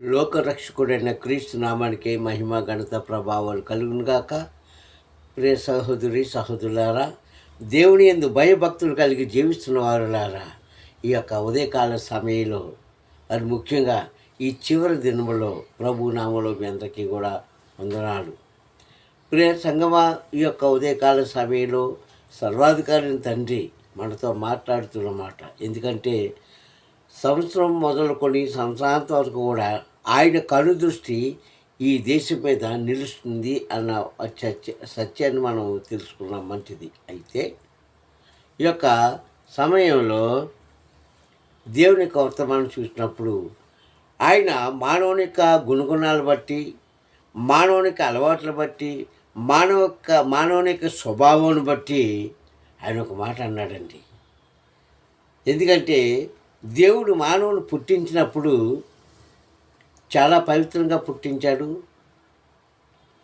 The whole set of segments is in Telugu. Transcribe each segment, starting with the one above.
లోకరక్షకుడైన క్రీస్తు నామానికి మహిమ ఘనత ప్రభావాలు కలుగునుగాక. ప్రియ సహోదరి సహోదరులారా దేవుని ఎందు భయభక్తులు కలిగి జీవిస్తున్న వారులారా ఈ యొక్క ఉదయకాల సమయంలో మరి ముఖ్యంగా ఈ చివరి దినములో ప్రభు నామలో మీ అందరికీ కూడా వందనాలు. ప్రియ సంగమ ఈ యొక్క ఉదయకాల సమయంలో సర్వాధికారిని తండ్రి మనతో మాట్లాడుతున్నమాట. ఎందుకంటే సంవత్సరం మొదలుకొని సంవత్సరాంతం వరకు కూడా ఆయన కను దృష్టి ఈ దేశం మీద నిలుస్తుంది అన్న సత్య సత్యాన్ని మనం తెలుసుకున్నాం మంచిది. అయితే ఈ యొక్క సమయంలో దేవుని యొక్క వర్తమానం చూసినప్పుడు ఆయన మానవుని యొక్క గుణగుణాలు బట్టి మానవుని యొక్క అలవాట్లు బట్టి మానవ యొక్క మానవుని యొక్క స్వభావాన్ని బట్టి ఆయన ఒక మాట అన్నాడండి. ఎందుకంటే దేవుడు మానవుని పుట్టించినప్పుడు చాలా పవిత్రంగా పుట్టించాడు.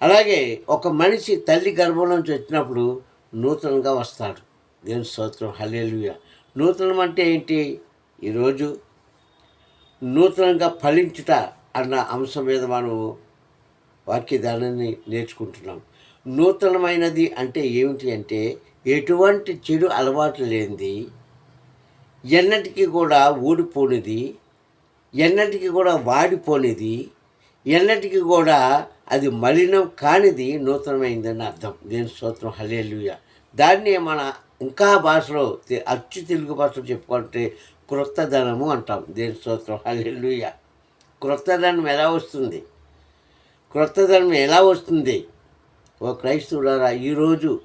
అలాగే ఒక మనిషి తల్లి గర్భంలోంచి వచ్చినప్పుడు నూతనంగా వస్తాడు. దేవుని స్తోత్రం. హలేలుయ నూతనం అంటే ఏంటి? ఈరోజు నూతనంగా ఫలించుట అన్న అంశం మీద మనం వాక్యదానాన్ని నేర్చుకుంటున్నాం. నూతనమైనది అంటే ఏమిటి అంటే ఎటువంటి చెడు అలవాటు లేనిది ఎన్నటికీ కూడా ఊడిపోనిది ఎన్నటికీ కూడా వాడిపోనిది ఎన్నటికీ కూడా అది మలినం కానిది నూతనమైందని అర్థం. దేని స్తోత్రం? హలేలుయ దాన్ని మన ఇంకా భాషలో అచ్చు తెలుగు భాషలో చెప్పుకుంటే క్రొత్తదనము అంటాం. దేని స్తోత్రం? హలేలుయ క్రొత్తదనం ఎలా వస్తుంది? క్రొత్తదనం ఎలా వస్తుంది? ఓ క్రైస్తవులారా ఈరోజు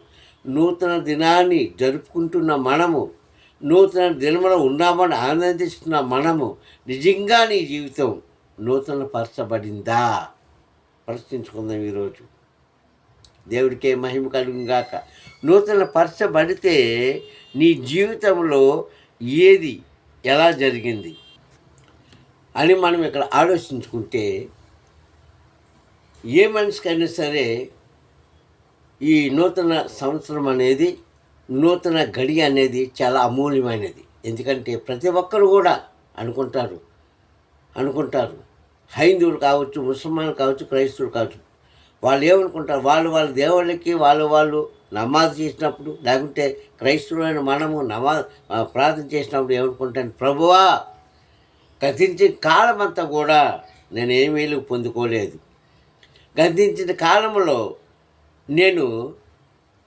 నూతన దినాన్ని జరుపుకుంటున్న మనము నూతన దినములో ఉన్నామని ఆనందిస్తున్న మనము నిజంగా నీ జీవితం నూతన పరచబడిందా ప్రశ్నించుకుందాం ఈరోజు. దేవుడికే మహిమ కలుగుగాక నూతన పరచబడితే నీ జీవితంలో ఏది ఎలా జరిగింది అని మనం ఇక్కడ ఆలోచించుకుంటే ఏ మనిషికైనా సరే ఈ నూతన సంవత్సరం అనేది నూతన గడి అనేది చాలా అమూల్యమైనది. ఎందుకంటే ప్రతి ఒక్కరు కూడా అనుకుంటారు. అనుకుంటారు. హైందువులు కావచ్చు ముసల్మాన్లు కావచ్చు క్రైస్తవులు కావచ్చు. వాళ్ళు ఏమనుకుంటారు? వాళ్ళు వాళ్ళ దేవుళ్ళకి వాళ్ళు వాళ్ళు నమాజ్ చేసినప్పుడు లేకుంటే క్రైస్తవులైన మనము నమా ప్రార్థన చేసినప్పుడు ఏమనుకుంటాను ప్రభువా గతించిన కాలం అంతా కూడా నేను ఏమీ పొందుకోలేదు. గతించిన కాలంలో నేను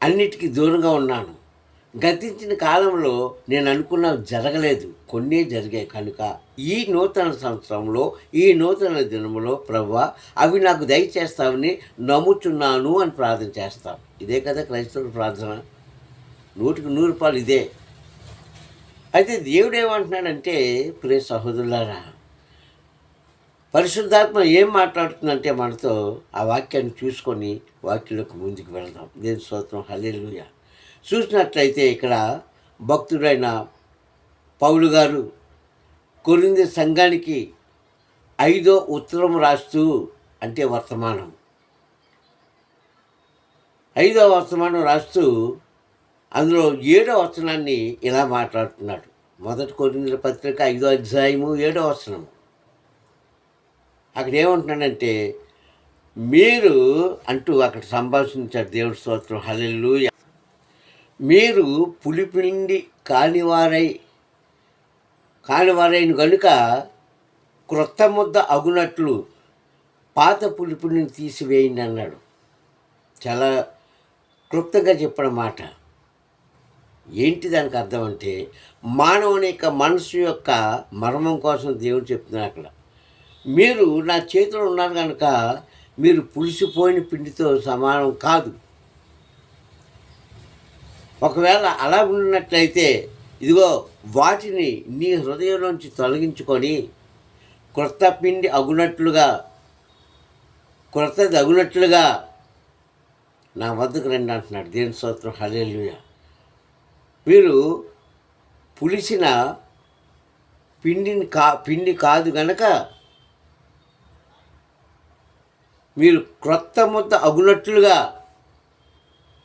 అన్నిటికీ దూరంగా ఉన్నాను. గతించిన కాలంలో నేను అనుకున్న జరగలేదు. కొన్ని జరిగాయి కనుక ఈ నూతన సంవత్సరంలో ఈ నూతన దినములో ప్రభు అవి నాకు దయచేస్తావని నమ్ముచున్నాను అని ప్రార్థన చేస్తాం. ఇదే కదా క్రైస్తవుడు ప్రార్థన? నూటికి నూరు రూపాయలు ఇదే. అయితే దేవుడు ఏమంటున్నాడంటే ప్రియ సహోదరులారా పరిశుద్ధాత్మ ఏం మాట్లాడుతుందంటే మనతో ఆ వాక్యాన్ని చూసుకొని వాక్యంలోకి ముందుకు వెళ్దాం. దేని స్తోత్రం. హలేలుయా చూసినట్లయితే ఇక్కడ భక్తుడైన పౌలు గారు కొరింది సంఘానికి ఐదో ఉత్తరం రాస్తూ అంటే వర్తమానం. ఐదో వర్తమానం రాస్తూ అందులో ఏడో వచనాన్ని ఇలా మాట్లాడుతున్నాడు. మొదటి కొరింది పత్రిక ఐదో అధ్యాయము ఏడో వచనము. అక్కడ ఏమంటున్నాడంటే మీరు అంటూ అక్కడ సంభాషించాడు దేవుడి స్తోత్రం. హలెల్లుయ. మీరు పులిపిండి కానివారై కానివారైన కనుక క్రొత్త ముద్ద అగునట్లు పాత పులిపిండిని తీసివేయండి అన్నాడు. చాలా క్లుప్తంగా చెప్పిన మాట. ఏంటి దానికి అర్థం అంటే మానవుని యొక్క మనసు యొక్క మర్మం కోసం దేవుడు చెప్తున్నాడు అక్కడ. మీరు నా చేతిలో ఉన్నారు కనుక మీరు పులిసిపోయిన పిండితో సమానం కాదు. ఒకవేళ అలా ఉన్నట్లయితే ఇదిగో వాటిని నీ హృదయంలోంచి తొలగించుకొని క్రొత్త పిండి అగునట్లుగా క్రొత్తది అగునట్లుగా నా వద్దకు రండి అంటున్నాడు దేని స్తోత్రం. హలేలుయ మీరు పులిసిన పిండిని కా పిండి కాదు గనక మీరు క్రొత్త ముద్ద అగునట్లుగా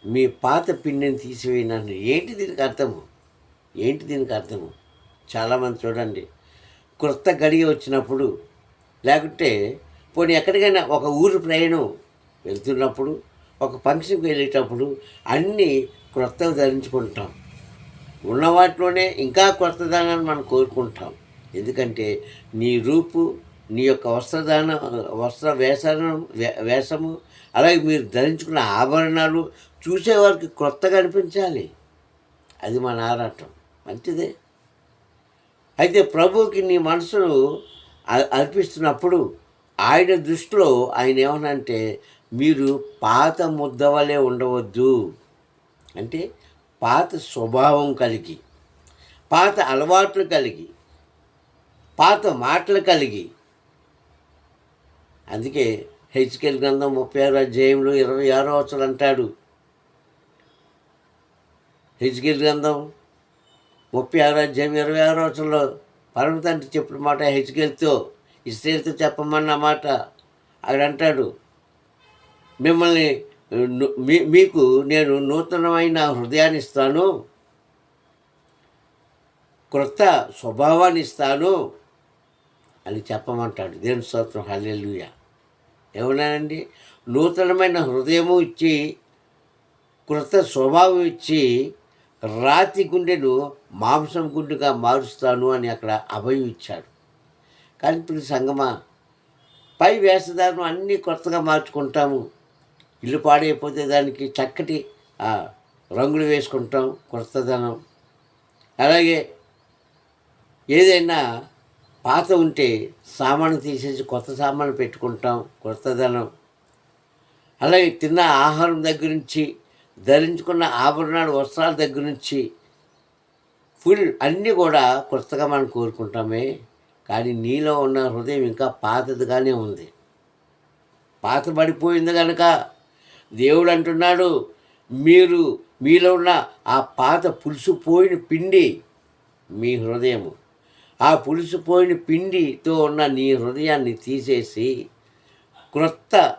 మీ పాత పిండిని తీసివేయినాను ఏంటి దీనికి అర్థము? ఏంటి దీనికి అర్థము? చాలామంది చూడండి. క్రొత్త గడియ వచ్చినప్పుడు లేకుంటే పోనీ ఎక్కడికైనా ఒక ఊరు ప్రయాణం వెళ్తున్నప్పుడు ఒక ఫంక్షన్కి వెళ్ళేటప్పుడు అన్నీ క్రొత్తవి ధరించుకుంటాం. ఉన్న వాటిలోనే ఇంకా క్రొత్తదానాన్ని మనం కోరుకుంటాం. ఎందుకంటే నీ రూపు నీ యొక్క వస్త్రదానం వస్త్ర వేసనం వే- వేషము అలాగే మీరు ధరించుకున్న ఆభరణాలు చూసేవారికి కొత్తగా అనిపించాలి. అది మన ఆరాటం మంచిదే. అయితే ప్రభువుకి నీ మనసును అర్పిస్తున్నప్పుడు ఆయన దృష్టిలో ఆయన ఏమనంటే మీరు పాత ముద్ద వలె ఉండవద్దు. అంటే పాత స్వభావం కలిగి పాత అలవాట్లు కలిగి పాత మాటలు కలిగి. అందుకే హెచ్కెల్ గ్రంథం ముప్పై ఆరు అధ్యాయంలో ఇరవై ఆరో వచనం అంటాడు. హెచ్కెల్ గ్రంథం ముప్పై ఆరు అధ్యాయం ఇరవై ఆరో వచనంలో పరమ తండ్రి చెప్పిన మాట హెచ్కెల్తో ఇస్రేల్తో చెప్పమన్న మాట అక్కడ అంటాడు. మిమ్మల్ని మీ మీకు నేను నూతనమైన హృదయాన్ని ఇస్తాను క్రొత్త స్వభావాన్ని ఇస్తాను అని చెప్పమంటాడు. దేవుని స్తోత్రం. హల్లెలుయ. ఏమన్నానండి నూతనమైన హృదయము ఇచ్చి క్రొత్త స్వభావం ఇచ్చి రాతి గుండెను మాంసం గుండెగా మారుస్తాను అని అక్కడ అభయం ఇచ్చాడు. కానీ ఇప్పుడు సంగమా పై వేషధారణ అన్నీ కొత్తగా మార్చుకుంటాము. ఇల్లు పాడైపోతే దానికి చక్కటి రంగులు వేసుకుంటాం కొత్తదనం. అలాగే ఏదైనా పాత ఉంటే సామాను తీసేసి కొత్త సామాను పెట్టుకుంటాం కొత్తదనం. అలాగే తిన్న ఆహారం దగ్గర నుంచి ధరించుకున్న ఆభరణాలు వస్త్రాల దగ్గర నుంచి ఫుల్ అన్నీ కూడా కొత్తగా మనం కోరుకుంటామే. కానీ నీలో ఉన్న హృదయం ఇంకా పాతదిగానే ఉంది. పాతబడిపోయింది కనుక దేవుడు అంటున్నాడు మీరు మీలో ఉన్న ఆ పాత పులుసుపోయిన పిండి మీ హృదయము. ఆ పులుసుపోయిన పిండితో ఉన్న నీ హృదయాన్ని తీసేసి క్రొత్త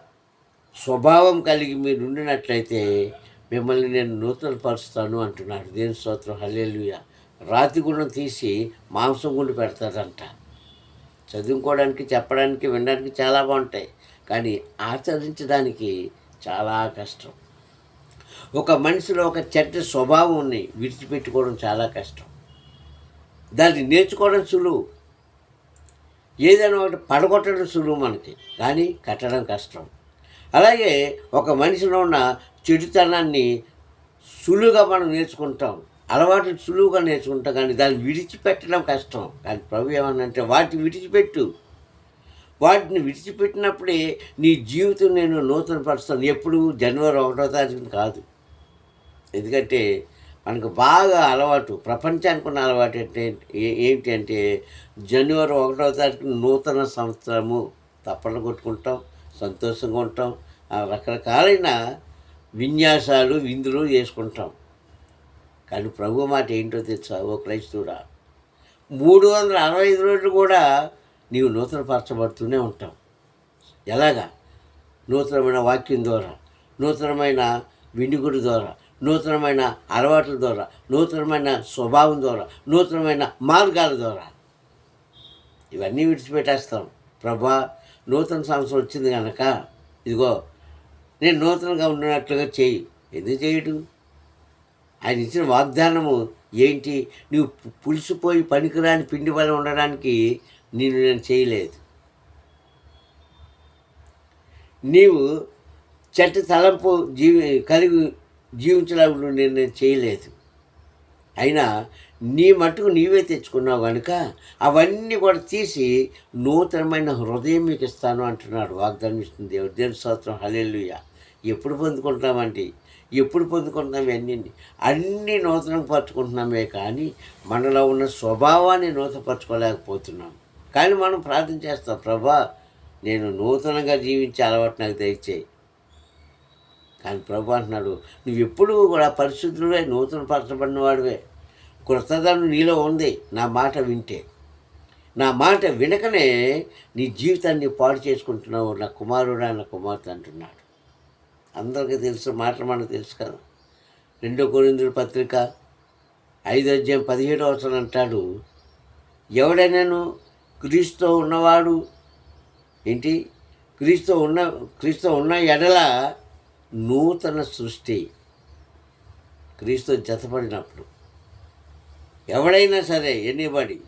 స్వభావం కలిగి మీరు ఉండినట్లయితే మిమ్మల్ని నేను నూతనపరుస్తాను అంటున్నాడు. దేని స్తోత్రం. హల్లెలూయ. రాతి గుణం తీసి మాంసం గుండు పెడతాడంట. చదువుకోవడానికి చెప్పడానికి వినడానికి చాలా బాగుంటాయి. కానీ ఆచరించడానికి చాలా కష్టం. ఒక మనిషిలో ఒక చెడ్డ స్వభావాన్ని విడిచిపెట్టుకోవడం చాలా కష్టం. దాన్ని నేర్చుకోవడం సులువు. ఏదైనా ఒకటి పడగొట్టడం సులువు మనకి. కానీ కట్టడం కష్టం. అలాగే ఒక మనిషిలో ఉన్న చెడుతనాన్ని సులువుగా మనం నేర్చుకుంటాం. అలవాట్లు సులువుగా నేర్చుకుంటాం. కానీ దాన్ని విడిచిపెట్టడం కష్టం. కానీ ప్రభు ఏమన్నంటే వాటిని విడిచిపెట్టు. వాటిని విడిచిపెట్టినప్పుడే నీ జీవితం నేను నూతన పరుస్తాను. ఎప్పుడు? జనవరి ఒకటో తారీఖున కాదు. ఎందుకంటే మనకు బాగా అలవాటు ప్రపంచానికి ఉన్న అలవాటు అంటే ఏమిటి ఏంటి అంటే జనవరి ఒకటో తారీఖు నూతన సంవత్సరము తప్పలు కొట్టుకుంటాం సంతోషంగా ఉంటాం. ఆ రకరకాలైన విన్యాసాలు విందులు చేసుకుంటాం. కానీ ప్రభు మాట ఏంటో తెలుసా? ఓ క్రైస్తవుడా మూడు వందల అరవై ఐదు రోజులు కూడా నీవు నూతనపరచబడుతూనే ఉంటావు. ఎలాగా? నూతనమైన వాక్యం ద్వారా నూతనమైన వినిగుడి ద్వారా నూతనమైన అలవాట్ల ద్వారా నూతనమైన స్వభావం ద్వారా నూతనమైన మార్గాల ద్వారా. ఇవన్నీ విడిచిపెట్టేస్తాం. ప్రభా నూతన సంవత్సరం వచ్చింది కనుక ఇదిగో నేను నూతనంగా ఉన్నట్లుగా చేయి. ఎందుకు చేయడు? ఆయన ఇచ్చిన వాగ్దానము ఏంటి? నువ్వు పులిసిపోయి పనికిరాని పిండి వల్ల ఉండడానికి నేను నేను చేయలేదు. నీవు చెట్టు తలంపు జీవి కలిగి జీవించడానికి నేను నేను చేయలేదు. అయినా నీ మట్టుకు నీవే తెచ్చుకున్నావు కనుక అవన్నీ కూడా తీసి నూతనమైన హృదయం మీకు ఇస్తాను అంటున్నాడు వాగ్దానం ఇస్తుంది దేవుడు. దేవుని స్తోత్రం. హలెల్లుయ. ఎప్పుడు పొందుకుంటామండి ఎప్పుడు పొందుకుంటున్నాం అన్నీ అన్నీ నూతనం పరచుకుంటున్నామే కానీ మనలో ఉన్న స్వభావాన్ని నూతనపరచుకోలేకపోతున్నాం. కానీ మనం ప్రార్థన చేస్తాం ప్రభా నేను నూతనంగా జీవించే అలవాటు నాకు దయచేయి. కానీ ప్రభు అంటున్నాడు నువ్వు ఎప్పుడూ కూడా పరిశుద్ధుడే నూతన పరచబడిన వాడివే కృతజ్ఞత నీలో ఉంది. నా మాట వింటే. నా మాట వినకనే నీ జీవితాన్ని పాడు చేసుకుంటున్నావు. నా కుమారుడా నా కుమార్తె అంటున్నాడు. అందరికీ తెలుసు మాట మనకు తెలుసు కదా. రెండో కొరిందుల పత్రిక ఐదో అధ్యాయం పదిహేడో అవసరం అంటాడు. ఎవడైనాను క్రీస్తు ఉన్నవాడు? ఏంటి? క్రీస్తు ఉన్న క్రీస్తు ఉన్న ఎడల నూతన సృష్టి. క్రీస్తు జతపడినప్పుడు. ఎవడైనా సరే ఎనీబడి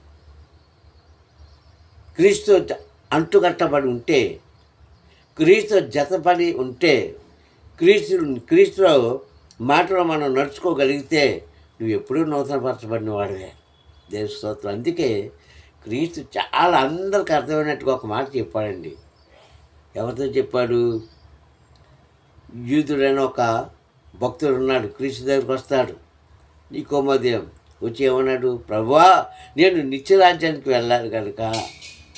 క్రీస్తు జ- అంటుకట్టబడి ఉంటే క్రీస్తు జతపడి ఉంటే క్రీస్తు క్రీస్తులో మాటలో మనం నడుచుకోగలిగితే నువ్వు ఎప్పుడూ నూతనపరచబడిన వాడివే దేవ స్తోత్రం. అందుకే క్రీస్తు చాలా అందరికి అర్థమైనట్టుగా ఒక మాట చెప్పాడండి. ఎవరితో చెప్పాడు? యూదుడైన ఒక భక్తుడు ఉన్నాడు క్రీస్తు దగ్గరికి వస్తాడు. నీకోమోదయం వచ్చి ఏమన్నాడు ప్రభా నేను నిత్యరాజ్యానికి వెళ్ళాలి కనుక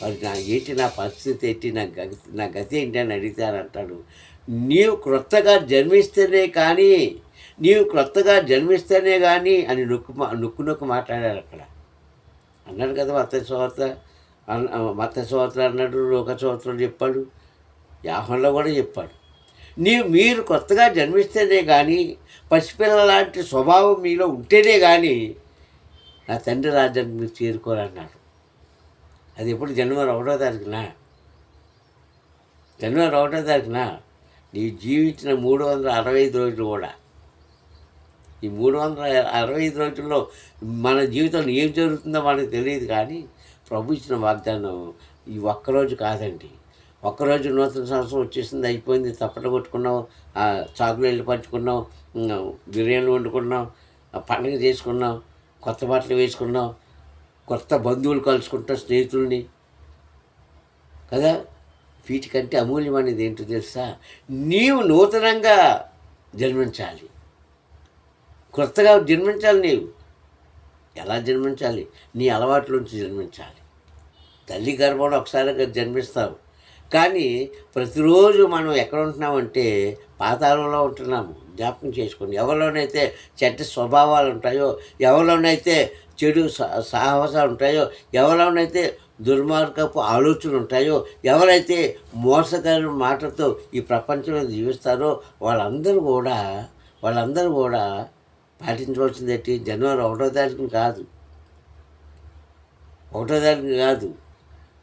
మరి నా ఏంటి నా పరిస్థితి ఏంటి నా గతి నా గతి ఏంటి అని అడిగితారంటాడు నీవు క్రొత్తగా జన్మిస్తేనే కానీ నీవు క్రొత్తగా జన్మిస్తేనే కానీ అని నొక్కు మా- నొక్కు నొక్కు మాట్లాడారు అక్కడ. అన్నాడు కదా మత అన్న మత సోత్ర అన్నాడు లోక సోత్రం చెప్పాడు యాహంలో కూడా చెప్పాడు నీవు మీరు కొత్తగా జన్మిస్తేనే కానీ పసిపిల్ల లాంటి స్వభావం మీలో ఉంటేనే కానీ నా తండ్రి రాజ్యానికి మీరు చేరుకోరన్నాడు అది ఎప్పుడు జనవరి ఒకటో తారీఖున? జనవరి ఒకటో తారీఖున? నీ జీవించిన మూడు వందల అరవై ఐదు రోజులు కూడా. ఈ మూడు వందల అరవై ఐదు రోజుల్లో మన జీవితంలో ఏం జరుగుతుందో మనకు తెలియదు కానీ ప్రభు ఇచ్చిన వాగ్దానం ఈ ఒక్కరోజు కాదండి. ఒక్కరోజు నూతన సంవత్సరం వచ్చేసింది అయిపోయింది. తప్పట కొట్టుకున్నాం ఆ, చాకులేళ్ళు పంచుకున్నాం బిర్యానీ వండుకున్నాం పండుగ చేసుకున్నాం. కొత్త బట్టలు వేసుకున్నాం కొత్త బంధువులు కలుసుకుంటాం స్నేహితుల్ని. కదా? వీటికంటే అమూల్యమైనది ఏంటో తెలుసా? నీవు నూతనంగా జన్మించాలి. కొత్తగా జన్మించాలి నీవు. ఎలా జన్మించాలి? నీ అలవాట్లోంచి జన్మించాలి. తల్లి గర్భంలో ఒకసారిగా జన్మిస్తావు. కానీ ప్రతిరోజు మనం ఎక్కడ ఉంటున్నామంటే పాతాళంలో ఉంటున్నాము. జ్ఞాపకం చేసుకోండి. ఎవరిలోనైతే చెడ్డ స్వభావాలు ఉంటాయో ఎవరిలోనైతే చెడు సాహసాలు ఉంటాయో ఎవరిలోనైతే దుర్మార్గపు ఆలోచనలు ఉంటాయో ఎవరైతే మోసకర మాటలతో ఈ ప్రపంచంలో జీవిస్తారో వాళ్ళందరూ కూడా వాళ్ళందరూ కూడా పాటించవలసింది ఏంటి జనవరి ఒకటో తారీఖున కాదు. ఒకటో తారీఖు కాదు.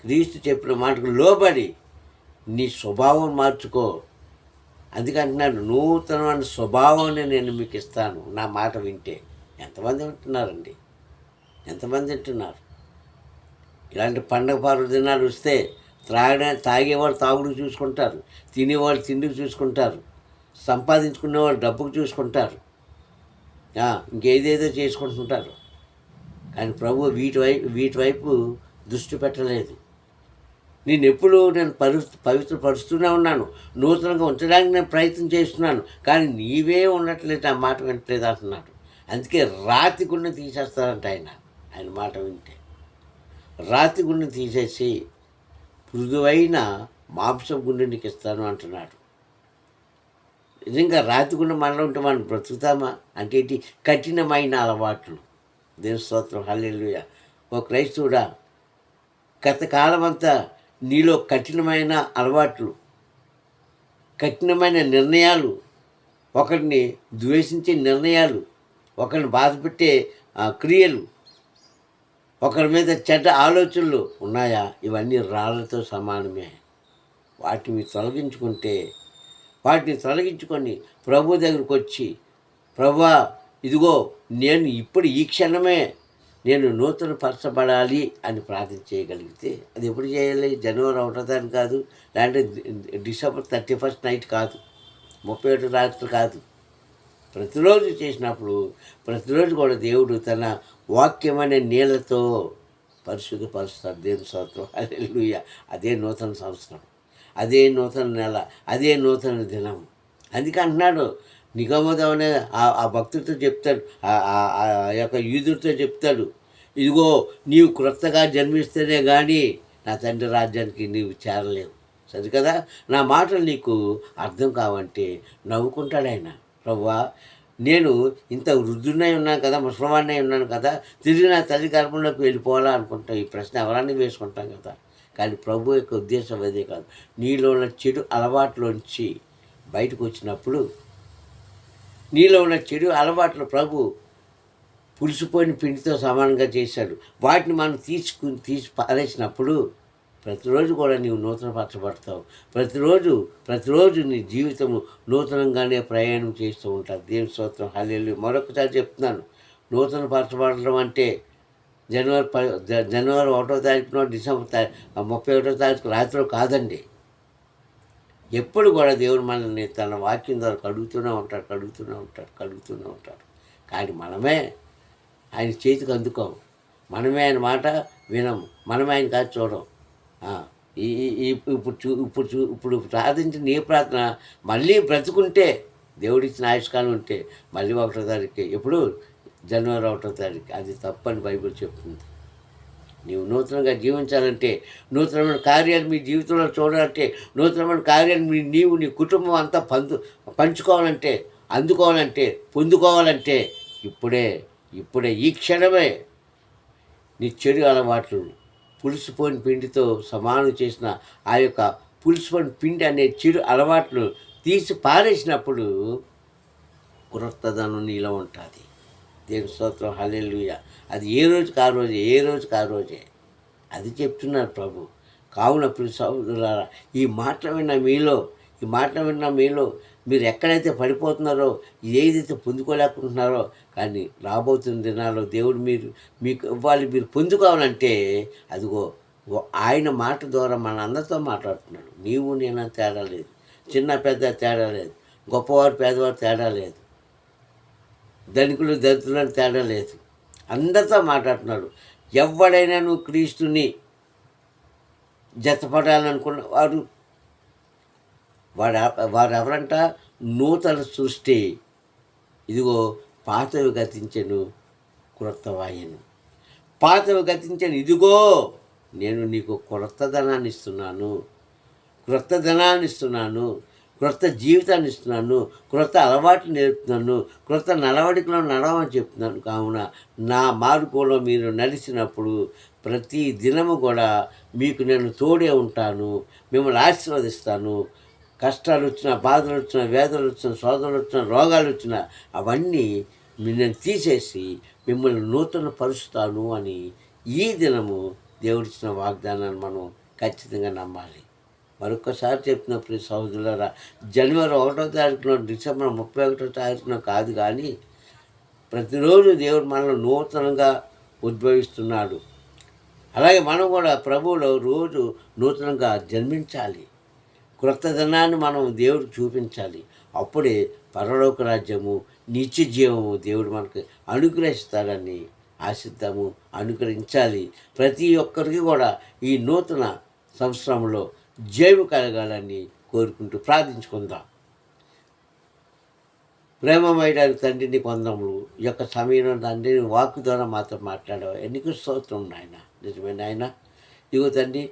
క్రీస్తు చెప్పిన మాటకు లోబడి నీ స్వభావం మార్చుకో. అందుకంటున్నాడు నూతనమైన స్వభావాన్ని నేను మీకు ఇస్తాను. నా మాట వింటే ఎంతమంది వింటున్నారండి? ఎంతమంది వింటున్నారు? ఇలాంటి పండగ పర్వదినాలు వస్తే త్రాగడా తాగేవాళ్ళు తాగుడు చూసుకుంటారు తినేవాళ్ళు తిండికి చూసుకుంటారు సంపాదించుకునేవాళ్ళు డబ్బుకు చూసుకుంటారు ఇంకేదేదో చేసుకుంటుంటారు. కానీ ప్రభు వీటి వైపు వీటి వైపు దృష్టి పెట్టలేదు. నేను ఎప్పుడు నేను పరి పవిత్రపరుస్తూనే ఉన్నాను. నూతనంగా ఉంచడానికి నేను ప్రయత్నం చేస్తున్నాను. కానీ నీవే ఉండట్లేదు ఆ మాట వినట్లేదు అంటున్నాడు. అందుకే రాతి గుండె తీసేస్తారంట ఆయన. ఆయన మాట వింటే. రాతి గుండె తీసేసి మృదువైన మాంసం గుండె నీకు ఇస్తాను అంటున్నాడు. నిజంగా రాతి గుండె మనలో ఉంటే మనం బ్రతుకుతామా? అంటే ఏంటి? కఠినమైన అలవాట్లు. దేవస్తోత్రం హల్లెలుయ. ఓ క్రైస్తవుడా గత కాలమంతా నీలో కఠినమైన అలవాట్లు కఠినమైన నిర్ణయాలు ఒకరిని ద్వేషించే నిర్ణయాలు ఒకరిని బాధపెట్టే ఆ, క్రియలు ఒకరి మీద చెడ్డ ఆలోచనలు ఉన్నాయా? ఇవన్నీ రాళ్ళతో సమానమే. వాటిని తొలగించుకుంటే వాటిని తొలగించుకొని ప్రభు దగ్గరికి వచ్చి ప్రభా ఇదిగో నేను ఇప్పుడు ఈ క్షణమే నేను నూతన పరచబడాలి అని ప్రార్థన చేయగలిగితే అది ఎప్పుడు చేయాలి? జనవరి ఒకటోదాన్ని కాదు లేదంటే డిసెంబర్ థర్టీ ఫస్ట్ నైట్ కాదు ముప్పై ఒకటి రాత్రి కాదు. ప్రతిరోజు చేసినప్పుడు ప్రతిరోజు కూడా దేవుడు తన వాక్యమైన నీళ్ళతో పరిశుద్ధపరుస్తాడు. దేవుని అదే లూయ అదే నూతన సంవత్సరం. అదే నూతన నెల. అదే నూతన దినం. అందుకే అంటున్నాడు నిగమోదం అనే ఆ- ఆ భక్తుడితో చెప్తాడు ఆ- ఆ- యొక్క యూదుడితో చెప్తాడు ఇదిగో నీవు క్రొత్తగా జన్మిస్తేనే కానీ నా తండ్రి రాజ్యానికి నీవు చేరలేవు. సరే కదా? నా మాటలు నీకు అర్థం కావంటే నవ్వుకుంటాడు ఆయన. ప్రవ్వా నేను ఇంత వృద్ధునై ఉన్నాను కదా ముసలమాన్నై ఉన్నాను కదా తిరిగి నా తల్లి గర్భంలోకి వెళ్ళిపోవాలా అనుకుంటాం? ఈ ప్రశ్న ఎవరాన్ని వేసుకుంటాం కదా? కానీ ప్రభు యొక్క ఉద్దేశం అదే కాదు. నీలో ఉన్న చెడు అలవాట్లోంచి బయటకు వచ్చినప్పుడు నీలో ఉన్న చెడు అలవాట్లు ప్రభు పులిసిపోయిన పిండితో సమానంగా చేశాడు. వాటిని మనం తీసుకుని తీసి పారేసినప్పుడు ప్రతిరోజు కూడా నీవు నూతన పరచబడతావు ప్రతిరోజు ప్రతిరోజు నీ జీవితము నూతనంగానే ప్రయాణం చేస్తూ ఉంటారు దేవుని స్తోత్రం. హల్లెలూయా. మరొకసారి చెప్తున్నాను. నూతన పరచబడడం అంటే జనవరి ప జ- జనవరి ఒకటో తారీఖున డిసెంబర్ ముప్పై ఒకటో తారీఖు రాత్రి కాదండి. ఎప్పుడు కూడా దేవుడు మనల్ని తన వాక్యం ద్వారా కడుగుతూనే ఉంటాడు కడుగుతూనే ఉంటాడు కడుగుతూనే ఉంటాడు. కానీ మనమే ఆయన చేతికి అందుకోము. మనమే ఆయన మాట వినము. మనమే ఆయన కాదు చూడం ఈ ఇప్పుడు చూ ఇప్పుడు చూ ఇప్పుడు ప్రార్థించిన నీ ప్రార్థన మళ్ళీ బ్రతుకుంటే దేవుడిచ్చిన ఆయుష్కాలం ఉంటే మళ్ళీ ఒకటో తారీఖు. ఎప్పుడు? జనవరి ఒకటో తారీఖు. అది తప్పని బైబిల్ చెప్తుంది. నీవు నూతనంగా జీవించాలంటే నూతనమైన కార్యాలు మీ జీవితంలో చూడాలంటే నూతనమైన కార్యాలు మీ నీవు నీ కుటుంబం అంతా పంచు పంచుకోవాలంటే అందుకోవాలంటే పొందుకోవాలంటే ఇప్పుడే ఇప్పుడే ఈ క్షణమే నీ చెడు అలవాట్లు పులుసుపోని పిండితో సమానం చేసిన ఆ యొక్క పులుసుపోని పిండి అనే చెడు అలవాట్లు తీసి పారేసినప్పుడు క్రొత్తదనం నీలో ఉంటుంది. దేవుని స్తోత్రం హల్లెలుయ. అది ఏ రోజుకి ఆ రోజే ఏ రోజుకి ఆ రోజే. అది చెప్తున్నారు ప్రభు. కావున ప్రియ ఈ మాటలు విన్న మీలో ఈ మాటలు విన్న మీలో మీరు ఎక్కడైతే పడిపోతున్నారో ఏదైతే పొందుకోలేకుంటున్నారో కానీ రాబోతున్న దినాల్లో దేవుడు మీరు మీకు ఇవ్వాలి మీరు పొందుకోవాలంటే అదిగో ఆయన మాట ద్వారా మన అందరితో మాట్లాడుతున్నాడు. నీవు నేను తేడా లేదు. చిన్న పెద్ద తేడా లేదు. గొప్పవారు పేదవారు తేడా లేదు. ధనికులు దరిద్రులను తేడా లేదు. అందరితో మాట్లాడుతున్నాడు. ఎవడైనా నువ్వు క్రీస్తుని జతపడాలనుకున్న వాడు వాడు వారు ఎవరంట నూతన సృష్టి. ఇదిగో పాతవి గతించను క్రొత్తవాయను. పాతవి గతించను ఇదిగో నేను నీకు క్రొత్తదనాన్ని ఇస్తున్నాను. క్రొత్త ధనాన్ని ఇస్తున్నాను. క్రొత్త జీవితాన్ని ఇస్తున్నాను క్రొత్త అలవాట్లు నేర్పుతున్నాను క్రొత్త నడవడికలో నడవని చెప్తున్నాను. కావున నా మార్గంలో మీరు నడిచినప్పుడు ప్రతి దినము కూడా మీకు నేను తోడే ఉంటాను మిమ్మల్ని ఆశీర్వదిస్తాను. కష్టాలు వచ్చినా బాధలు వచ్చినా వేదనలు వచ్చినా సోదరులు వచ్చినా రోగాలు వచ్చినా అవన్నీ నేను తీసేసి మిమ్మల్ని నూతన పరుస్తాను అని ఈ దినము దేవుడిచ్చిన వాగ్దానాన్ని మనం ఖచ్చితంగా నమ్మాలి. మరొకసారి చెప్పిన ప్రియ సహోదరులరా జనవరి ఒకటో తారీఖున డిసెంబర్ ముప్పై ఒకటో తారీఖున కాదు కానీ ప్రతిరోజు దేవుడు మనల్ని నూతనంగా ఉద్భవిస్తున్నాడు. అలాగే మనం కూడా ప్రభువులో రోజు నూతనంగా జన్మించాలి. క్రొత్తదనాన్ని మనం దేవుడు చూపించాలి. అప్పుడే పరలోక రాజ్యము నిత్య జీవము దేవుడు మనకు అనుగ్రహిస్తాడని ఆశిద్దాము అనుగ్రహించాలి. ప్రతి ఒక్కరికి కూడా ఈ నూతన సంవత్సరంలో జయము కలగాలని కోరుకుంటూ ప్రార్థించుకుందాం. ప్రేమమైన తండ్రిని పొందములు ఈ యొక్క సమయంలో తండ్రిని వాక్కు ద్వారా మాతో మాట్లాడావు ఎన్నిక స్తోత్రం నాయన? నిజమే నాయన. ఇగో తండ్రి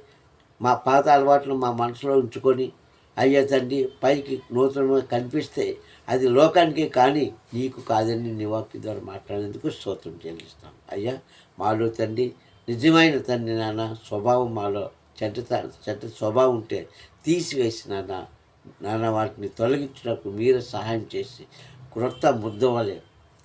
మా పాత అలవాట్లు మా మనసులో ఉంచుకొని అయ్యా తండ్రి పైకి నూతనంగా కనిపిస్తే అది లోకానికి కానీ నీకు కాదని నీ వాక్య ద్వారా మాట్లాడేందుకు స్తోత్రం చెల్లిస్తాం. అయ్యా మాలో తండ్రి నిజమైన తండ్రి నాన్న స్వభావం మాలో చెడ్డ చెడ్డ స్వభావం ఉంటే తీసివేసి నాన్న నాన్న వాటిని తొలగించడానికి మీరే సహాయం చేసి క్రొత్త ముద్దవలే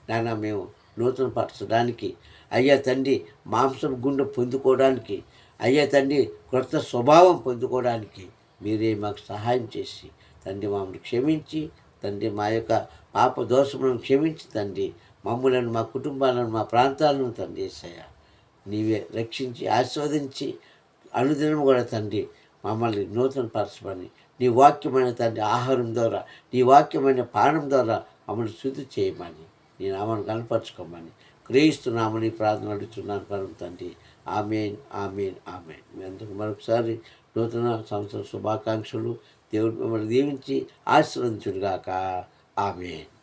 నాన్న మేము నూతన పరచడానికి అయ్యా తండ్రి మాంసం గుండె పొందుకోవడానికి అయ్యా తండ్రి క్రొత్త స్వభావం పొందుకోవడానికి మీరే మాకు సహాయం చేసి తండ్రి మమ్మల్ని క్షమించి తండ్రి మా యొక్క పాప దోషములను క్షమించి తండ్రి మమ్మలను మా కుటుంబాలను మా ప్రాంతాలను తండ్రి ఏసయ్య నీవే రక్షించి ఆస్వాదించి అనుదినం కూడా తండ్రి మమ్మల్ని నూతన పరచమని నీ వాక్యమైన తండ్రి ఆహారం ద్వారా నీ వాక్యమైన పానం ద్వారా మమ్మల్ని శుద్ధి చేయమని నీ నామాన్ని కనపరచుకోమని. క్రీస్తున్నామని ప్రార్థన అడుగుతున్నాను పరం తండ్రి. Amen amen amen. మీ మరొకసారి నూతన సంవత్సర శుభాకాంక్షలు. దేవుడు మిమ్మల్ని దీవించి ఆశీర్వదించుడుగాక ఆమెన్.